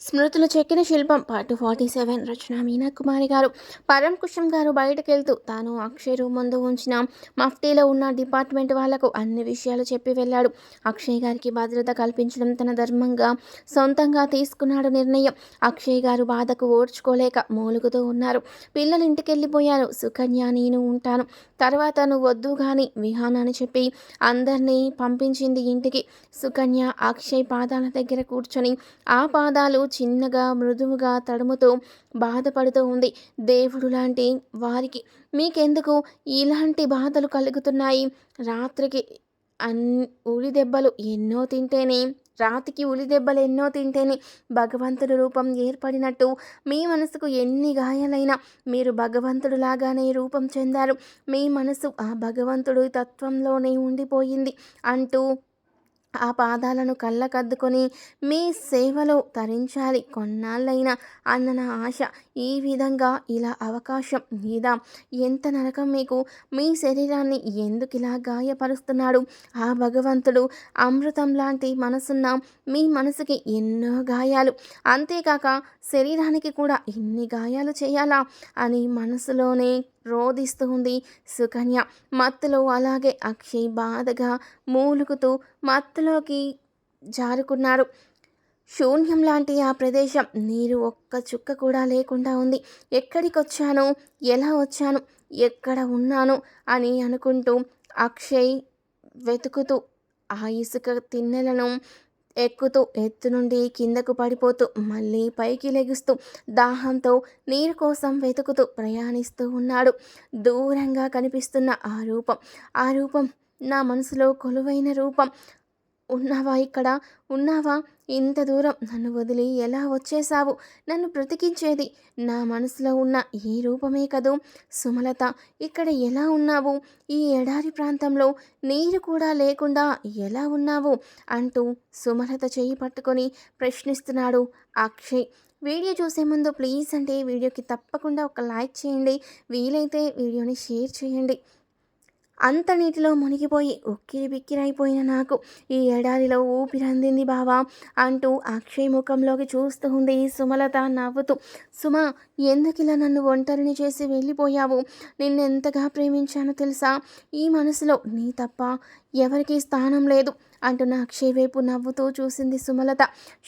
స్మృతులు చెక్కిన శిల్పం. Part forty seven. రచన మీనా కుమారి గారు. పరం కుషం గారు బయటకెళ్తూ తాను అక్షయ్ రూమ్ ముందు ఉంచిన మఫ్టీలో ఉన్న డిపార్ట్మెంట్ వాళ్ళకు అన్ని విషయాలు చెప్పి వెళ్ళాడు. అక్షయ్ గారికి భద్రత కల్పించడం తన ధర్మంగా సొంతంగా తీసుకున్నాడు నిర్ణయం. అక్షయ్ గారు బాధకు ఓర్చుకోలేక మూలుగుతూ ఉన్నారు. పిల్లలు ఇంటికెళ్ళిపోయారు. సుకన్య నేను ఉంటాను. తర్వాత నువ్వు వద్దు కానీ విహాన్ అని చెప్పి అందరినీ పంపించింది ఇంటికి. సుకన్య అక్షయ్ పాదాల దగ్గర కూర్చొని ఆ పాదాలు చిన్నగా మృదువుగా తడుముతూ బాధపడుతూ ఉంది. దేవుడు లాంటి వారికి మీకెందుకు ఇలాంటి బాధలు కలుగుతున్నాయి? రాత్రికి అన్ ఉలి దెబ్బలు ఎన్నో తింటేనే రాతికి ఉలి దెబ్బలు ఎన్నో తింటేనే భగవంతుడి రూపం ఏర్పడినట్టు మీ మనసుకు ఎన్ని గాయాలైనా మీరు భగవంతుడు లాగానే రూపం చెందారు. మీ మనసు ఆ భగవంతుడు తత్వంలోనే ఉండిపోయింది అంటూ ఆ పాదాలను కళ్ళకద్దుకొని మీ సేవలో తరించాలి. కొన్నాళ్ళైనా అన్న నా ఆశ ఈ విధంగా ఇలా అవకాశం లేదా ఎంత నరకం మీకు? మీ శరీరాన్ని ఎందుకు ఇలా గాయపరుస్తున్నాడు? ఆ భగవంతుడు అమృతం లాంటి మనసున్న మీ మనసుకి ఎన్నో గాయాలు. అంతేకాక శరీరానికి కూడా ఎన్ని గాయాలు చేయాలా? అని మనసులోనే రోధిస్తూ ఉంది సుకన్య మత్తులో అలాగే అక్షయ్ బాధగా మూలుగుతూ మత్తులోకి జారుకున్నారు. శూన్యం లాంటి ఆ ప్రదేశం నీరు ఒక్క చుక్క కూడా లేకుండా ఉంది. ఎక్కడికొచ్చాను? ఎలా వచ్చాను? ఎక్కడ ఉన్నాను? అని అనుకుంటూ అక్షయ్ వెతుకుతూ ఆ ఇసుక తిన్నెలను ఎక్కుతూ ఎత్తు నుండి కిందకు పడిపోతూ మళ్ళీ పైకి లెగుస్తూ దాహంతో నీరు కోసం వెతుకుతూ ప్రయాణిస్తూ ఉన్నాడు. దూరంగా కనిపిస్తున్న ఆ రూపం ఆ రూపం నా మనసులో కొలువైన రూపం. ఉన్నావా ఇక్కడ? ఉన్నావా? ఇంత దూరం నన్ను వదిలి ఎలా వచ్చేసావు నన్ను బ్రతికించేది నా మనసులో ఉన్న ఈ రూపమే కదూ? సుమలత ఇక్కడ ఎలా ఉన్నావు? ఈ ఎడారి ప్రాంతంలో నీరు కూడా లేకుండా ఎలా ఉన్నావు? అంటూ సుమలత చేయి పట్టుకొని ప్రశ్నిస్తున్నాడు అక్షయ్. వీడియో చూసే ముందు ప్లీజ్ అంటే వీడియోకి తప్పకుండా ఒక లైక్ చేయండి. వీలైతే వీడియోని షేర్ చేయండి. అంత నీటిలో మునిగిపోయి ఉక్కిరి బిక్కిరైపోయిన నాకు. ఈ ఎడారిలో ఊపిరందింది బావా అంటూ అక్షయ్ ముఖంలోకి చూస్తూ ఉంది సుమలత నవ్వుతూ. సుమ ఎందుకిలా నన్ను ఒంటరిని చేసి వెళ్ళిపోయావు? నిన్నెంతగా ప్రేమించానో తెలుసా? ఈ మనసులో నీ తప్ప ఎవరికీ స్థానం లేదు. అంటున్న అక్షయ్ వైపు నవ్వుతూ చూసింది సుమలత.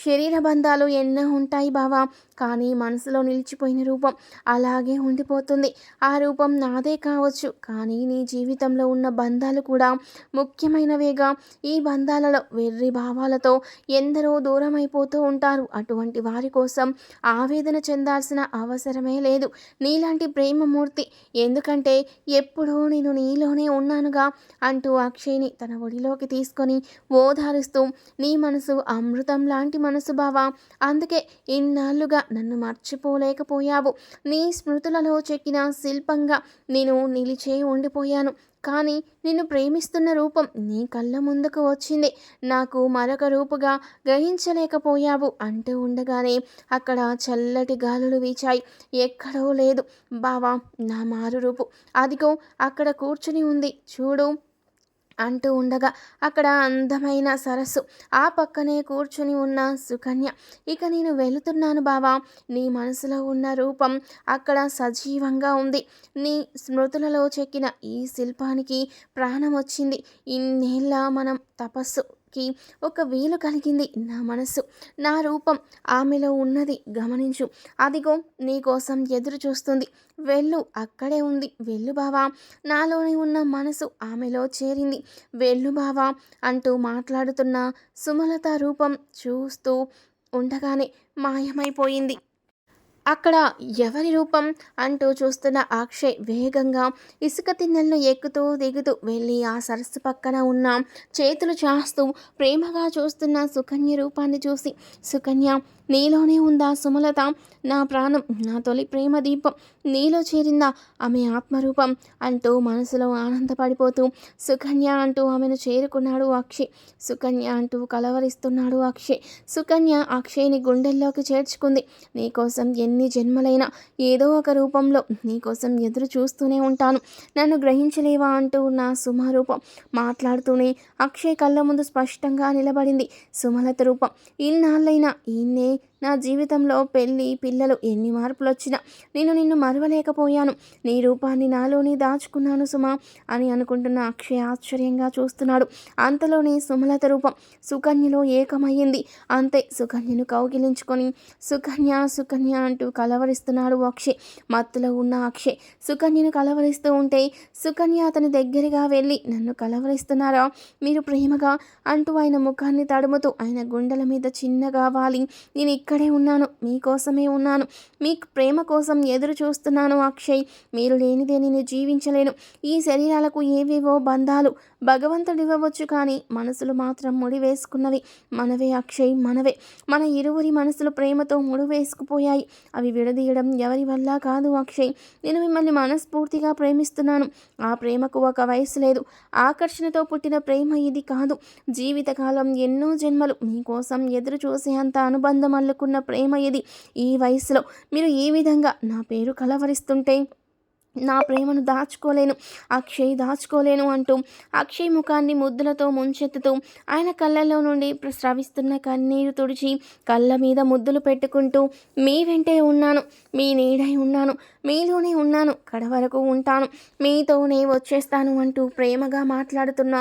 శరీర బంధాలు ఎన్నో ఉంటాయి బావా కానీ మనసులో నిలిచిపోయిన రూపం అలాగే ఉండిపోతుంది. ఆ రూపం నాదే కావచ్చు కానీ నీ జీవితంలో ఉన్న బంధాలు కూడా ముఖ్యమైనవేగా ఈ బంధాలలో వెర్రి భావాలతో ఎందరో దూరం అయిపోతూ ఉంటారు. అటువంటి వారి కోసం ఆవేదన చెందాల్సిన అవసరమే లేదు. నీలాంటి ప్రేమమూర్తి ఎందుకంటే ఎప్పుడూ నేను నీలోనే ఉన్నానుగా అంటూ అక్షయ్ని తన ఒడిలోకి తీసుకొని ఓదారుస్తూ నీ మనసు అమృతం లాంటి మనసు బావా. అందుకే ఇన్నాళ్ళుగా నన్ను మర్చిపోలేకపోయావు. నీ స్మృతులలో చెక్కిన శిల్పంగా నేను నిలిచే ఉండిపోయాను. కానీ నిన్ను ప్రేమిస్తున్న రూపం నీ కళ్ళ ముందుకు వచ్చింది. నాకు మరొక రూపుగా గ్రహించలేకపోయావు అంటూ ఉండగానే అక్కడ చల్లటి గాలులు వీచాయి. ఎక్కడో లేదు బావా నా మారు రూపు. అదిగో అక్కడ కూర్చుని ఉంది. చూడు. అంటూ ఉండగా అక్కడ అందమైన సరస్సు ఆ పక్కనే కూర్చుని ఉన్న సుకన్య ఇక నేను వెళుతున్నాను బావా. నీ మనసులో ఉన్న రూపం అక్కడ సజీవంగా ఉంది. నీ స్మృతులలో చెక్కిన ఈ శిల్పానికి ప్రాణం వచ్చింది. ఇన్నేళ్ళ మనం తపస్సు కి ఒక వీలు కలిగింది. నా మనస్సు నా రూపం ఆమెలో ఉన్నది. గమనించు. అదిగో నీకోసం ఎదురు చూస్తుంది. వెళ్ళు అక్కడే ఉంది. వెళ్ళు బావా. నాలోనే ఉన్న మనసు ఆమెలో చేరింది. వెళ్ళు బావా అంటూ మాట్లాడుతున్న సుమలత రూపం చూస్తూ ఉండగానే మాయమైపోయింది. అక్కడ ఎవరి రూపం అంటూ చూస్తున్న అక్షయ్ వేగంగా ఇసుక తిన్నెలను ఎక్కుతూ దిగుతూ వెళ్ళి ఆ సరస్సు పక్కన ఉన్న చేతులు చాస్తూ ప్రేమగా చూస్తున్న సుకన్య రూపాన్ని చూసి సుకన్య నీలోనే ఉందా సుమలత? నా ప్రాణం నా తొలి ప్రేమ దీపం నీలో చేరిందా ఆమె ఆత్మరూపం? అంటూ మనసులో ఆనందపడిపోతూ సుకన్య అంటూ ఆమెను చేరుకున్నాడు అక్షయ్. సుకన్య అంటూ కలవరిస్తున్నాడు అక్షయ్. సుకన్య అక్షయ్ని గుండెల్లోకి చేర్చుకుంది. నీకోసం ఎన్ని ఎన్ని జన్మలైనా ఏదో ఒక రూపంలో నీకోసం ఎదురు చూస్తూనే ఉంటాను. నన్ను గ్రహించలేవా అంటూ నా సుమరూపం మాట్లాడుతూనే అక్షయ్ కళ్ళ ముందు స్పష్టంగా నిలబడింది. సుమలత రూపం ఇన్నాళ్ళైనా ఈయన్నే నా జీవితంలో పెళ్ళి పిల్లలు ఎన్ని మార్పులు వచ్చినా నేను నిన్ను మరవలేకపోయాను. నీ రూపాన్ని నాలోనే దాచుకున్నాను సుమా అని అనుకుంటున్న అక్షయ్ ఆశ్చర్యంగా చూస్తున్నాడు. అంతలోనే సుమలత రూపం సుకన్యలో ఏకమయ్యింది. అంతే సుకన్యను కౌగిలించుకొని సుకన్య సుకన్య అంటూ కలవరిస్తున్నాడు అక్షయ్. మత్తులో ఉన్న అక్షయ్ సుకన్యను కలవరిస్తూ ఉంటే సుకన్య అతని దగ్గరగా వెళ్ళి నన్ను కలవరిస్తున్నారా? మీరు ప్రేమగా అంటూ ఆయన ముఖాన్ని తడుముతూ ఆయన గుండెల మీద చిన్నగా వాలి. నేను ఇక్కడ ఇక్కడే ఉన్నాను. మీకోసమే ఉన్నాను. మీకు ప్రేమ కోసం ఎదురు చూస్తున్నాను అక్షయ్. మీరు లేనిదే నేను జీవించలేను. ఈ శరీరాలకు ఏవేవో బంధాలు భగవంతుడు ఇవ్వవచ్చు కానీ మనసులు మాత్రం ముడి వేసుకున్నవి మనవే అక్షయ్ మనవే. మన ఇరువురి మనసులు ప్రేమతో ముడి వేసుకుపోయాయి అవి విడదీయడం ఎవరి వల్ల కాదు అక్షయ్. నేను మిమ్మల్ని మనస్ఫూర్తిగా ప్రేమిస్తున్నాను. ఆ ప్రేమకు ఒక వయసు లేదు. ఆకర్షణతో పుట్టిన ప్రేమ ఇది కాదు. జీవితకాలం ఎన్నో జన్మలు. మీకోసం ఎదురు చూసేంత అనుబంధం నాకున్న ప్రేమ ఇది ఈ వయసులో మీరు ఈ విధంగా నా పేరు కలవరిస్తుంటే నా ప్రేమను దాచుకోలేను అక్షయ్ దాచుకోలేను అంటూ అక్షయ్ ముఖాన్ని ముద్దులతో ముంచెత్తుతూ ఆయన కళ్ళల్లో నుండి స్రవిస్తున్న కన్నీరు తుడిచి కళ్ళ మీద ముద్దులు పెట్టుకుంటూ మీ వెంటే ఉన్నాను మీ నీడై ఉన్నాను మీలోనే ఉన్నాను కడ వరకు ఉంటాను. మీతోనే వచ్చేస్తాను అంటూ ప్రేమగా మాట్లాడుతున్న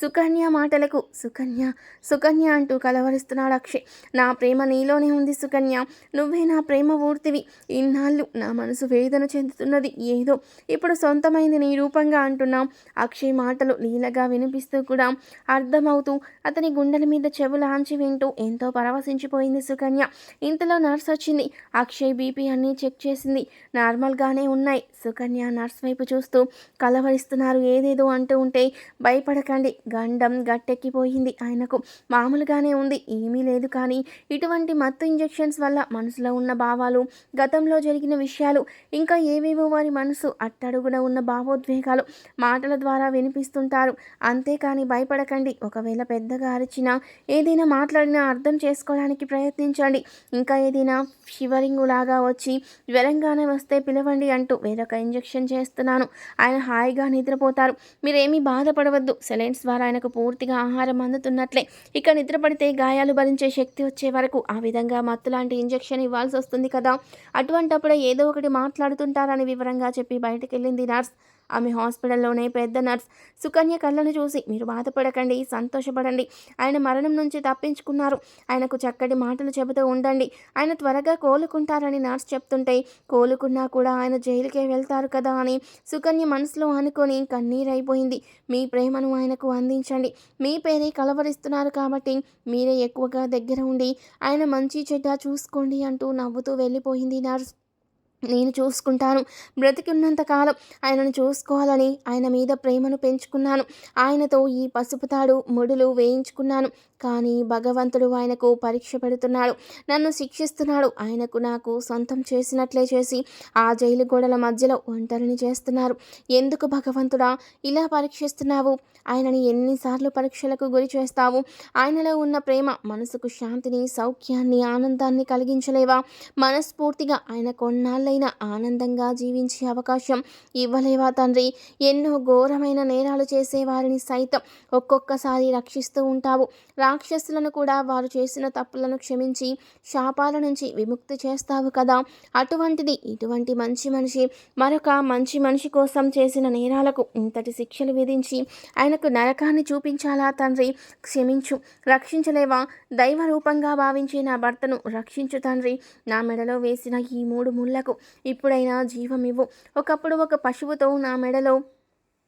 సుకన్య మాటలకు సుకన్య సుకన్య అంటూ కలవరిస్తున్నాడు అక్షయ్. నా ప్రేమ నీలోనే ఉంది సుకన్య. నువ్వే నా ప్రేమ ఊర్తివి ఇన్నాళ్ళు నా మనసు వేదన చెందుతున్నది ఏదో. ఇప్పుడు సొంతమైంది నీ రూపంగా అంటున్నాం. అక్షయ్ మాటలు లీలగా వినిపిస్తూ కూడా అర్థమవుతూ అతని గుండెల మీద చెవులు ఆంచి వింటూ ఎంతో పరవశించిపోయింది సుకన్య. ఇంతలో నర్స్ వచ్చింది. అక్షయ్ బీపీ అన్నీ చెక్ చేసింది. నార్మల్ నార్మల్గానే ఉన్నాయి. సుకన్య నర్స్ వైపు చూస్తూ కలవరిస్తున్నారు. ఏదేదో అంటూ ఉంటే భయపడకండి. గండం గట్టెక్కిపోయింది ఆయనకు. మామూలుగానే ఉంది. ఏమీ లేదు కానీ ఇటువంటి మత్తు ఇంజెక్షన్స్ వల్ల మనసులో ఉన్న భావాలు గతంలో జరిగిన విషయాలు ఇంకా ఏవేవో వారి మనసు అట్టడుగున ఉన్న భావోద్వేగాలు మాటల ద్వారా వినిపిస్తుంటారు. అంతేకాని భయపడకండి. ఒకవేళ పెద్దగా అరిచినా ఏదైనా మాట్లాడినా అర్థం చేసుకోవడానికి ప్రయత్నించండి. ఇంకా ఏదైనా షివరింగ్ లాగా వచ్చి జ్వరంగానే వస్తే పిలవండి అంటూ వేరొక ఇంజెక్షన్ చేస్తున్నాను. ఆయన హాయిగా నిద్రపోతారు. మీరేమీ బాధపడవద్దు. సెలైన్స్ ద్వారా ఆయనకు పూర్తిగా ఆహారం అందుతున్నట్లే. ఇక నిద్రపడితే గాయాలు భరించే శక్తి వచ్చే వరకు ఆ విధంగా మత్తు లాంటి ఇంజెక్షన్ ఇవ్వాల్సి వస్తుంది కదా. అటువంటప్పుడే ఏదో ఒకటి మాట్లాడుతుంటారని వివరంగా చెప్పి బయటకు వెళ్ళింది నర్స్. ఆమె హాస్పిటల్లోనే పెద్ద నర్స్ సుకన్య కళ్ళను చూసి మీరు బాధపడకండి సంతోషపడండి. ఆయన మరణం నుంచి తప్పించుకున్నారు. ఆయనకు చక్కటి మాటలు చెబుతూ ఉండండి. ఆయన త్వరగా కోలుకుంటారని నర్స్ చెప్తుంటే కోలుకున్నా కూడా ఆయన జైలుకే వెళ్తారు కదా అని సుకన్య మనసులో అనుకొని కన్నీరైపోయింది. మీ ప్రేమను ఆయనకు అందించండి. మీ పేరే కలవరిస్తున్నారు కాబట్టి మీరే ఎక్కువగా దగ్గర ఉండి ఆయన మంచి చెడ్డ చూసుకోండి అంటూ నవ్వుతూ వెళ్ళిపోయింది నర్స్. నేను చూసుకుంటాను. బ్రతికున్నంతకాలం ఆయనను చూసుకోవాలని ఆయన మీద ప్రేమను పెంచుకున్నాను. ఆయనతో ఈ పసుపు తాడు ముడులు వేయించుకున్నాను. కానీ భగవంతుడు ఆయనకు పరీక్ష పెడుతున్నాడు. నన్ను శిక్షిస్తున్నాడు. ఆయనకు నాకు సొంతం చేసినట్లే చేసి ఆ జైలు గోడల మధ్యలో ఒంటరిని చేస్తున్నారు. ఎందుకు భగవంతుడా? ఇలా పరీక్షిస్తున్నావు? ఆయనని ఎన్నిసార్లు పరీక్షలకు గురి చేస్తావు? ఆయనలో ఉన్న ప్రేమ మనసుకు శాంతిని సౌఖ్యాన్ని ఆనందాన్ని కలిగించలేవా? మనస్ఫూర్తిగా ఆయన కొన్నాళ్ళైనా ఆనందంగా జీవించే అవకాశం ఇవ్వలేవా తండ్రి? ఎన్నో ఘోరమైన నేరాలు చేసే వారిని సైతం ఒక్కొక్కసారి రక్షిస్తూ ఉంటావు. రాక్షసులను కూడా వారు చేసిన తప్పులను క్షమించి శాపాల నుంచి విముక్తి చేస్తావు కదా. అటువంటిది ఇటువంటి మంచి మనిషి మరొక మంచి మనిషి కోసం చేసిన నేరాలకు ఇంతటి శిక్షలు విధించి ఆయనకు నరకాన్ని చూపించాలా తండ్రి? క్షమించు రక్షించలేవా? దైవ రూపంగా భావించే నా భర్తను రక్షించు తండ్రి. నా మెడలో వేసిన ఈ మూడు ముళ్ళకు ఇప్పుడైనా జీవం ఇవ్వు. ఒకప్పుడు ఒక పశువుతో నా మెడలో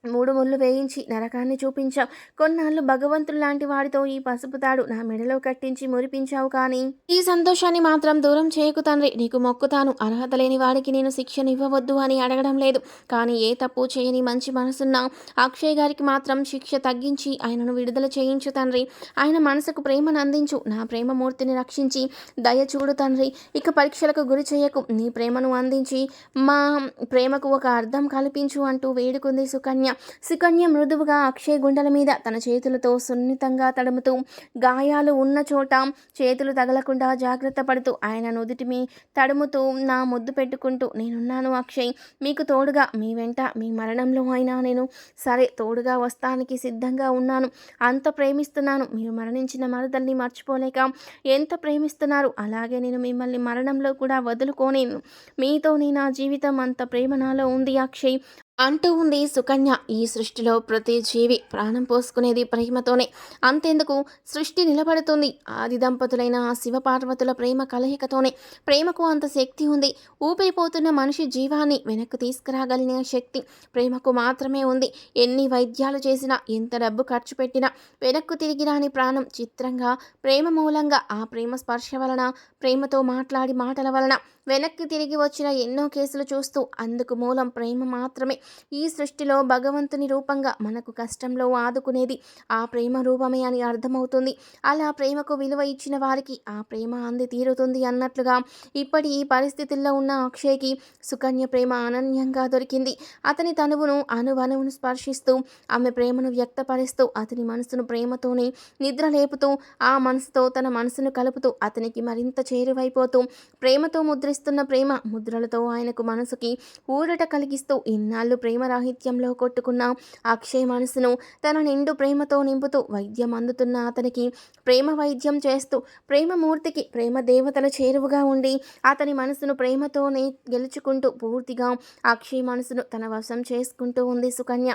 మూడు ముళ్ళు వేయించి నరకాన్ని చూపించావు. కొన్నాళ్ళు భగవంతుడు లాంటి వాడితో ఈ పసుపు తాడు నా మెడలో కట్టించి మురిపించావు కానీ. ఈ సంతోషాన్ని మాత్రం దూరం చేయకు తండ్రి. నీకు మొక్కుతాను. అర్హత లేని వాడికి నేను శిక్షను ఇవ్వవద్దు అని అడగడం లేదు. కానీ ఏ తప్పు చేయని మంచి మనసున్న అక్షయ్ గారికి మాత్రం శిక్ష తగ్గించి ఆయనను విడుదల చేయించు తండ్రి. ఆయన మనసుకు ప్రేమను అందించు. నా ప్రేమమూర్తిని రక్షించి దయ చూడు తండ్రి. ఇక పరీక్షలకు గురి చేయకు. నీ ప్రేమను అందించి మా ప్రేమకు ఒక అర్థం కల్పించు అంటూ వేడుకుంది సుకన్య. సుకన్య. సుకన్య మృదువుగా అక్షయ్ గుండెల మీద తన చేతులతో సున్నితంగా తడుముతూ గాయాలు ఉన్న చోట చేతులు తగలకుండా జాగ్రత్త పడుతూ ఆయన నుదుటిమి తడుముతూ నా ముద్దు పెట్టుకుంటూ నేనున్నాను అక్షయ్. మీకు తోడుగా మీ వెంట మీ మరణంలో అయినా నేను సరే తోడుగా వస్తానికి సిద్ధంగా ఉన్నాను. అంత ప్రేమిస్తున్నాను. మీరు మరణించిన మరదల్ని మర్చిపోలేక ఎంత ప్రేమిస్తున్నారు? అలాగే నేను మిమ్మల్ని మరణంలో కూడా వదులుకోనేను. మీతో నా జీవితం అంత ప్రేమ నాలో ఉంది అక్షయ్. అంటూ ఉంది సుకన్య. ఈ సృష్టిలో ప్రతి జీవి ప్రాణం పోసుకునేది ప్రేమతోనే. అంతెందుకు సృష్టి నిలబడుతుంది. ఆది దంపతులైన శివపార్వతుల ప్రేమ కలయికతోనే ప్రేమకు అంత శక్తి ఉంది. ఊపిరిపోతున్న మనిషి జీవాన్ని వెనక్కు తీసుకురాగలిగిన శక్తి ప్రేమకు మాత్రమే ఉంది. ఎన్ని వైద్యాలు చేసినా ఎంత డబ్బు ఖర్చు పెట్టినా వెనక్కు తిరిగి రాని ప్రాణం చిత్రంగా ప్రేమ మూలంగా ఆ ప్రేమ స్పర్శ వలన ప్రేమతో మాట్లాడి మాటల వలన వెనక్కి తిరిగి వచ్చిన ఎన్నో కేసులు చూస్తూ అందుకు మూలం ప్రేమ మాత్రమే. ఈ సృష్టిలో భగవంతుని రూపంగా మనకు కష్టంలో ఆదుకునేది ఆ ప్రేమ రూపమే అని అర్థమవుతుంది. అలా ప్రేమకు విలువ ఇచ్చిన వారికి ఆ ప్రేమ అంది తీరుతుంది అన్నట్లుగా ఇప్పటి ఈ పరిస్థితుల్లో ఉన్న అక్షయ్కి సుకన్య ప్రేమ అనన్యంగా దొరికింది. అతని తనువును అనువనువును స్పర్శిస్తూ ఆమె ప్రేమను వ్యక్తపరుస్తూ అతని మనసును ప్రేమతోనే నిద్ర లేపుతూ ఆ మనసుతో తన మనసును కలుపుతూ అతనికి మరింత చేరువైపోతూ ప్రేమతో ముద్రిస్తున్న ప్రేమ ముద్రలతో ఆయనకు మనసుకి ఊరట కలిగిస్తూ ఇన్నాళ్ళు ప్రేమ రాహిత్యంలో కొట్టుకున్న అక్షయ్ మనసును తన నిండు ప్రేమతో నింపుతూ వైద్యం అందుతున్న అతనికి ప్రేమ వైద్యం చేస్తూ ప్రేమమూర్తికి ప్రేమ దేవతల చేరువుగా ఉండి అతని మనసును ప్రేమతోనే గెలుచుకుంటూ పూర్తిగా అక్షయ్ మనసును తన వశం చేసుకుంటూ ఉంది సుకన్య.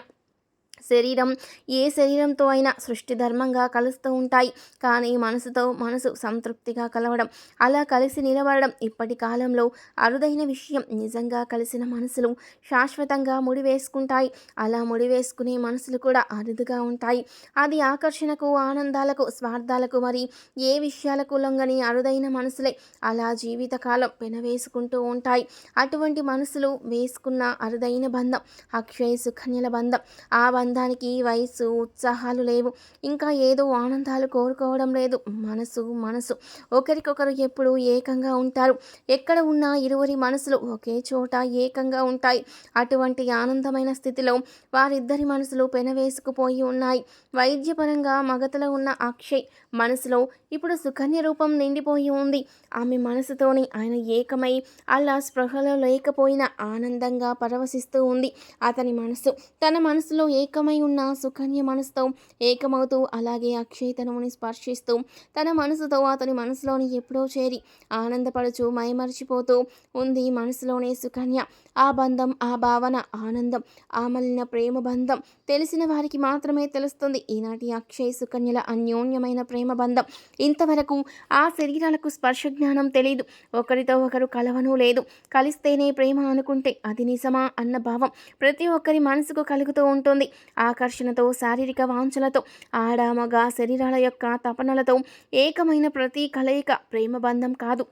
శరీరం. ఏ శరీరంతో అయినా సృష్టి ధర్మంగా కలుస్తూ ఉంటాయి. కానీ మనసుతో మనసు సంతృప్తిగా కలవడం అలా కలిసి నిలబడడం ఇప్పటి కాలంలో అరుదైన విషయం. నిజంగా కలిసిన మనసులు శాశ్వతంగా ముడివేసుకుంటాయి. అలా ముడివేసుకునే మనసులు కూడా అరుదుగా ఉంటాయి. అది ఆకర్షణకు ఆనందాలకు స్వార్థాలకు మరి ఏ విషయాలకు లొంగని అరుదైన మనసులే. అలా జీవితకాలం పెనవేసుకుంటూ ఉంటాయి. అటువంటి మనసులు వేసుకున్న అరుదైన బంధం అక్షయ సుకన్యల బంధం. ఆ బంధం ఆనందానికి వయసు ఉత్సాహాలు లేవు. ఇంకా ఏదో ఆనందాలు కోరుకోవడం లేదు. మనసు మనసు. ఒకరికొకరు ఎప్పుడు ఏకంగా ఉంటారు. ఎక్కడ ఉన్నా ఇరువురి మనసులు ఒకే చోట ఏకంగా ఉంటాయి. అటువంటి ఆనందమైన స్థితిలో వారిద్దరి మనసులు పెనవేసుకుపోయి ఉన్నాయి. వైద్యపరంగా మగతలో ఉన్న అక్షయ్ మనసులో ఇప్పుడు సుకన్య రూపం నిండిపోయి ఉంది. ఆమె మనసుతోనే ఆయన ఏకమై అలా స్పృహలో లేకపోయినా ఆనందంగా పరవశిస్తూ ఉంది. అతని మనసు తన మనసులో ఏకం ఏకమై ఉన్న సుకన్య మనసుతో ఏకమవుతూ అలాగే అక్షయ్ స్పర్శిస్తూ తన మనసుతో అతని మనసులోని ఎప్పుడో చేరి ఆనందపడుచు మైమర్చిపోతూ ఉంది మనసులోనే సుకన్య. ఆ బంధం ఆ భావన ఆనందం ఆమలిన ప్రేమ బంధం తెలిసిన వారికి మాత్రమే తెలుస్తుంది. ఈనాటి అక్షయ్ సుకన్యల అన్యోన్యమైన ప్రేమ బంధం. ఇంతవరకు ఆ శరీరాలకు స్పర్శ జ్ఞానం తెలియదు ఒకరితో ఒకరు కలవను లేదు. కలిస్తేనే ప్రేమ అనుకుంటే అది నిజమా అన్న భావం ప్రతి ఒక్కరి మనసుకు కలుగుతూ ఉంటుంది. ఆకర్షణతో శారీరక వాంఛలతో ఆడామగా శరీరాల యొక్క తపనలతో ఏకమైన ప్రతి కలయిక ప్రేమ బంధం కాదు.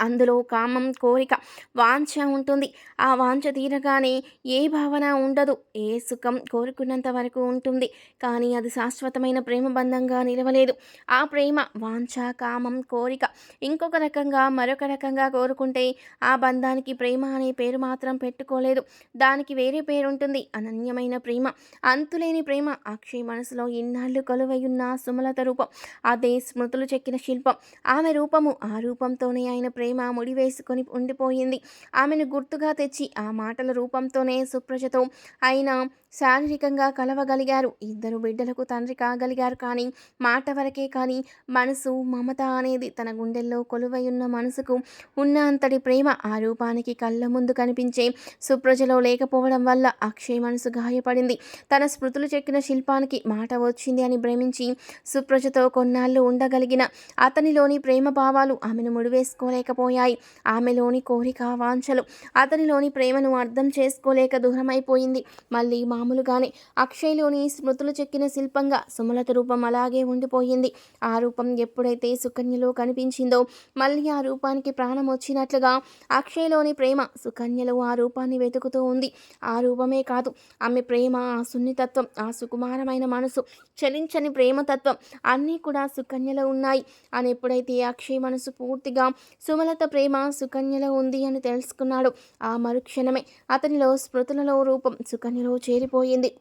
అందులో కామం కోరిక వాంఛ ఉంటుంది. ఆ వాంఛ తీరగానే ఏ భావన ఉండదు. ఏ సుఖం కోరుకున్నంత వరకు ఉంటుంది. కానీ అది శాశ్వతమైన ప్రేమ బంధంగా నిలవలేదు. ఆ ప్రేమ వాంఛ కామం కోరిక ఇంకొక రకంగా మరొక రకంగా కోరుకుంటే ఆ బంధానికి ప్రేమ అనే పేరు మాత్రం పెట్టుకోలేదు. దానికి వేరే పేరు ఉంటుంది అనన్యమైన ప్రేమ అంతులేని ప్రేమ. అక్షయ్ మనసులో ఇన్నాళ్ళు కొలువయున్న సుమలత రూపం. అదే స్మృతులు చెక్కిన శిల్పం. ఆమె రూపము ఆ రూపంతోనే ఆయన ప్రేమ ప్రేమ ముడివేసుకొని ఉండిపోయింది. ఆమెను గుర్తుగా తెచ్చి ఆ మాటల రూపంతోనే సుప్రజతో ఆయన శారీరకంగా కలవగలిగారు. ఇద్దరు బిడ్డలకు తండ్రి కాగలిగారు కానీ మాట వరకే కానీ మనసు మమత అనేది తన గుండెల్లో కొలువై ఉన్న మనసుకు ఉన్న అంతటి ప్రేమ ఆ రూపానికి కళ్ళ ముందు కనిపించే సుప్రజలో లేకపోవడం వల్ల అక్షయ్ మనసు గాయపడింది. తన స్మృతులు చెక్కిన శిల్పానికి మాట వచ్చింది అని భ్రమించి సుప్రజతో కొన్నాళ్ళు ఉండగలిగిన అతనిలోని ప్రేమ భావాలు ఆమెను ముడివేసుకోలేకపోయాయి. ఆమెలోని కోరిక వాంఛలు అతనిలోని ప్రేమను అర్థం చేసుకోలేక దూరమైపోయింది. మళ్ళీ మామూలుగానే అక్షయ్లోని స్మృతులు చెక్కిన శిల్పంగా సుమలత రూపం అలాగే ఉండిపోయింది. ఆ రూపం ఎప్పుడైతే సుకన్యలో కనిపించిందో మళ్ళీ ఆ రూపానికి ప్రాణం వచ్చినట్లుగా అక్షయ్లోని ప్రేమ సుకన్యలో ఆ రూపాన్ని వెతుకుతూ ఉంది. ఆ రూపమే కాదు ఆమె ప్రేమ ఆ సున్నితత్వం ఆ సుకుమారమైన మనసు చలించని ప్రేమతత్వం అన్నీ కూడా సుకన్యలో ఉన్నాయి. అని ఎప్పుడైతే అక్షయ్ మనసు పూర్తిగా సుమలత ప్రేమ సుకన్యలో ఉంది అని తెలుసుకున్నాడు ఆ మరుక్షణమే అతనిలో స్మృతులలో రూపం సుకన్యలో చేరి 播音的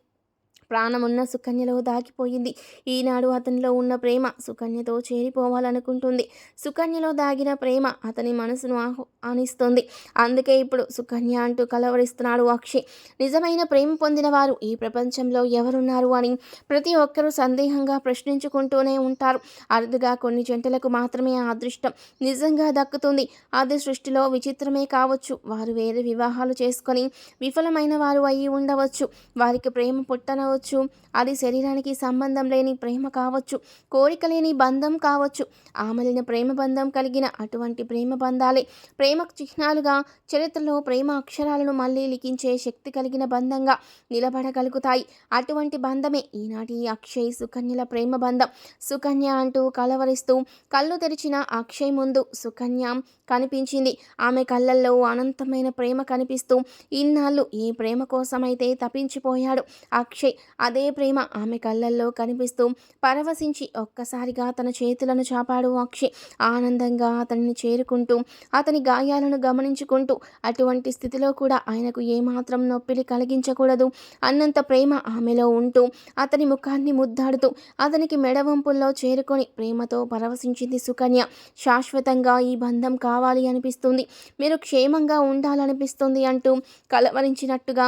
ప్రాణమున్న సుకన్యలో దాగిపోయింది. ఈనాడు అతనిలో ఉన్న ప్రేమ సుకన్యతో చేరిపోవాలనుకుంటుంది. సుకన్యలో దాగిన ప్రేమ అతని మనసును ఆహ్వానిస్తుంది అందుకే ఇప్పుడు సుకన్య అంటూ కలవరిస్తున్నాడు అక్షయ్ నిజమైన ప్రేమ పొందిన వారు ఈ ప్రపంచంలో ఎవరున్నారు అని ప్రతి ఒక్కరూ సందేహంగా ప్రశ్నించుకుంటూనే ఉంటారు. అరుదుగా కొన్ని జంటలకు మాత్రమే ఆ అదృష్టం నిజంగా దక్కుతుంది. అది సృష్టిలో విచిత్రమే కావచ్చు. వారు వేరే వివాహాలు చేసుకొని విఫలమైన వారు అయి ఉండవచ్చు. వారికి ప్రేమ పుట్టనవచ్చు కావచ్చు అది శరీరానికి సంబంధం లేని ప్రేమ కావచ్చు కోరిక లేని బంధం కావచ్చు ఆమలిన ప్రేమ బంధం కలిగిన అటువంటి ప్రేమ బంధాలే. ప్రేమకు చిహ్నాలుగా చరిత్రలో ప్రేమ అక్షరాలను మళ్ళీ లిఖించే శక్తి కలిగిన బంధంగా నిలబడగలుగుతాయి. అటువంటి బంధమే ఈనాటి అక్షయ్ సుకన్యల ప్రేమ బంధం. సుకన్య అంటూ కలవరిస్తూ కళ్ళు తెరిచిన అక్షయ్ ముందు సుకన్య కనిపించింది. ఆమె కళ్ళల్లో అనంతమైన ప్రేమ కనిపిస్తూ ఇన్నాళ్ళు ఈ ప్రేమ కోసమైతే తప్పించిపోయాడు అక్షయ్. అదే ప్రేమ ఆమె కళ్ళల్లో కనిపిస్తూ పరవశించి ఒక్కసారిగా తన చేతులను చాపాడు అక్షయ్. ఆనందంగా అతనిని చేరుకుంటూ అతని గాయాలను గమనించుకుంటూ అటువంటి స్థితిలో కూడా ఆయనకు ఏమాత్రం నొప్పిని కలిగించకూడదు. అన్నంత ప్రేమ ఆమెలో ఉంటూ అతని ముఖాన్ని ముద్దాడుతూ అతనికి మెడవంపుల్లో చేరుకొని ప్రేమతో పరవశించింది సుకన్య. శాశ్వతంగా ఈ బంధం కావాలి అనిపిస్తుంది. మీరు క్షేమంగా ఉండాలనిపిస్తుంది అంటూ కలవరించినట్టుగా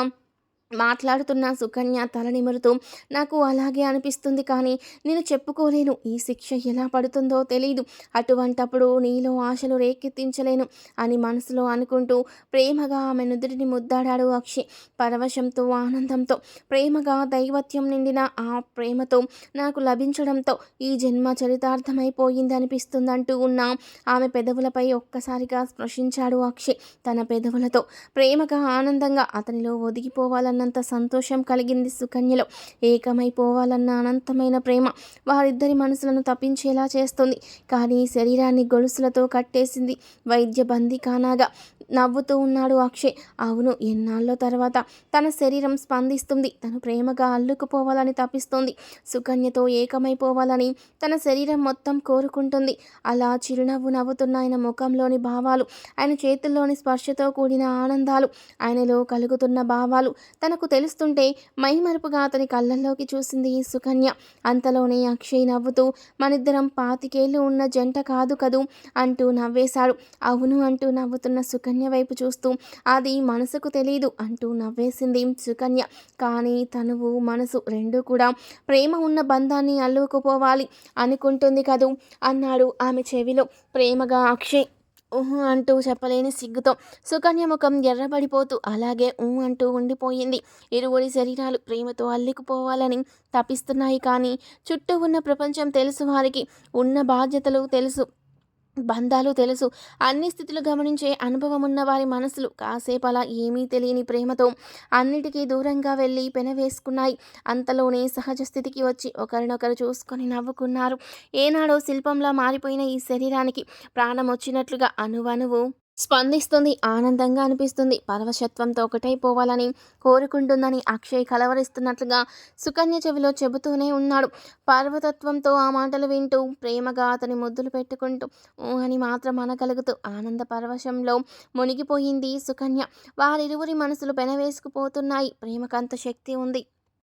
మాట్లాడుతున్న సుకన్య తలనిమురుతూ నాకు అలాగే అనిపిస్తుంది కానీ నేను చెప్పుకోలేను. ఈ శిక్ష ఎలా పడుతుందో తెలియదు అటువంటప్పుడు నీలో ఆశలు రేకెత్తించలేను అని మనసులో అనుకుంటూ ప్రేమగా ఆమె నుదుటిని ముద్దాడాడు అక్షి. పరవశంతో ఆనందంతో ప్రేమగా దైవత్యం నిండిన ఆ ప్రేమతో నాకు లభించడంతో ఈ జన్మ చరితార్థమైపోయింది అనిపిస్తుందంటూ ఉన్న ఆమె పెదవులపై ఒక్కసారిగా స్పృశించాడు అక్షి తన పెదవులతో. ప్రేమగా ఆనందంగా అతనిలో ఒదిగిపోవాలని అన్నంత సంతోషం కలిగింది సుకన్యలో. ఏకమైపోవాలన్న అనంతమైన ప్రేమ వారిద్దరి మనసులను తప్పించేలా చేస్తుంది. కానీ శరీరాన్ని గొలుసులతో కట్టేసింది వైద్య బందీ కానాగా. నవ్వుతూ ఉన్నాడు అక్షయ్. అవును ఎన్నాళ్ళ తర్వాత తన శరీరం స్పందిస్తుంది. తను ప్రేమగా అల్లుకుపోవాలని తప్పిస్తోంది సుకన్యతో ఏకమైపోవాలని తన శరీరం మొత్తం కోరుకుంటుంది. అలా చిరునవ్వు నవ్వుతున్న ఆయన ముఖంలోని భావాలు ఆయన చేతుల్లోని స్పర్శతో కూడిన ఆనందాలు ఆయనలో కలుగుతున్న భావాలు తనకు తెలుస్తుంటే మైమరుపుగా అతని కళ్ళల్లోకి చూసింది సుకన్య. అంతలోనే అక్షయ్ నవ్వుతూ మనిద్దరం పాతికేళ్ళు ఉన్న జంట కాదు కదూ అంటూ నవ్వేశాడు. అవును అంటూ నవ్వుతున్న సుకన్య సుకన్య వైపు చూస్తూ అది మనసుకు తెలియదు అంటూ నవ్వేసింది సుకన్య. కానీ తనువు మనసు రెండు కూడా ప్రేమ ఉన్న బంధాన్ని అల్లుకుపోవాలి అనుకుంటుంది కదూ? అన్నాడు ఆమె చెవిలో. ప్రేమగా అక్షయ్ ఊహు అంటూ చెప్పలేని సిగ్గుతో సుకన్య ముఖం ఎర్రబడిపోతూ అలాగే ఊ అంటూ ఉండిపోయింది. ఇరువురి శరీరాలు ప్రేమతో అల్లికుపోవాలని తపిస్తున్నాయి కానీ చుట్టూ ఉన్న ప్రపంచం తెలుసు వారికి ఉన్న బాధ్యతలు తెలుసు. బంధాలు తెలుసు. అన్ని స్థితులు గమనించే అనుభవం ఉన్న వారి మనసులు కాసేపు అలా ఏమీ తెలియని ప్రేమతో అన్నిటికీ దూరంగా వెళ్ళి పెనవేసుకున్నాయి అంతలోనే సహజ స్థితికి వచ్చి ఒకరినొకరు చూసుకొని నవ్వుకున్నారు. ఏనాడో శిల్పంలా మారిపోయిన ఈ శరీరానికి ప్రాణం వచ్చినట్లుగా అనువనువు స్పందిస్తుంది ఆనందంగా అనిపిస్తుంది. పరవశత్వంతో ఒకటైపోవాలని కోరుకుంటుందని అక్షయ్ కలవరిస్తున్నట్లుగా సుకన్య చెవిలో చెబుతూనే ఉన్నాడు. పర్వతత్వంతో ఆ మాటలు వింటూ ప్రేమగా అతని ముద్దులు పెట్టుకుంటూ అని మాత్రం అనగలుగుతూ ఆనంద పరవశంలో మునిగిపోయింది సుకన్య. వారిరువురి మనసులు పెనవేసుకుపోతున్నాయి. ప్రేమకంత శక్తి ఉంది.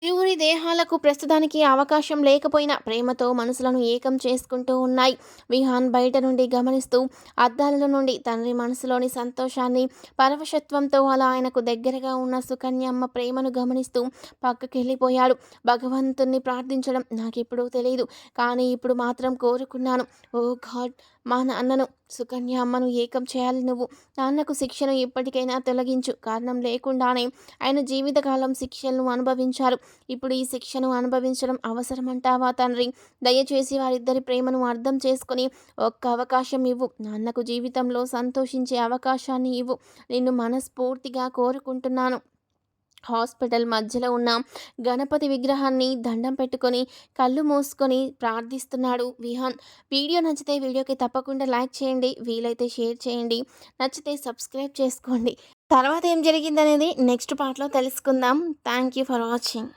ఇరువురి దేహాలకు ప్రస్తుతానికి అవకాశం లేకపోయినా ప్రేమతో మనసులను ఏకం చేసుకుంటూ ఉన్నాయి. విహాన్ బయట నుండి గమనిస్తూ అద్దాల నుండి తండ్రి మనసులోని సంతోషాన్ని పరవశత్వంతో అలా ఆయనకు దగ్గరగా ఉన్న సుకన్యమ్మ ప్రేమను గమనిస్తూ పక్కకి వెళ్ళిపోయాడు. భగవంతుణ్ణి ప్రార్థించడం నాకు ఇప్పుడు తెలియదు కానీ ఇప్పుడు మాత్రం కోరుకున్నాను. ఓ గాడ్ మా నాన్నను సుకన్య అమ్మను ఏకం చేయాలి నువ్వు. నాన్నకు శిక్షను ఇప్పటికైనా తొలగించు. కారణం లేకుండానే ఆయన జీవితకాలం శిక్షలను అనుభవించారు. ఇప్పుడు ఈ శిక్షను అనుభవించడం అవసరమంటావా తండ్రి? దయచేసి వారిద్దరి ప్రేమను అర్థం చేసుకుని ఒక్క అవకాశం ఇవ్వు. నాన్నకు జీవితంలో సంతోషించే అవకాశాన్ని ఇవ్వు. నిన్ను మనస్ఫూర్తిగా కోరుకుంటున్నాను. హాస్పిటల్ మధ్యలో ఉన్న గణపతి విగ్రహాన్ని దండం పెట్టుకొని కళ్ళు మూసుకొని ప్రార్థిస్తున్నాడు విహాన్. వీడియో నచ్చితే వీడియోకి తప్పకుండా లైక్ చేయండి వీలైతే షేర్ చేయండి నచ్చితే సబ్స్క్రైబ్ చేసుకోండి. తర్వాత ఏం జరిగిందనేది నెక్స్ట్ పార్ట్లో తెలుసుకుందాం. Thank you for watching.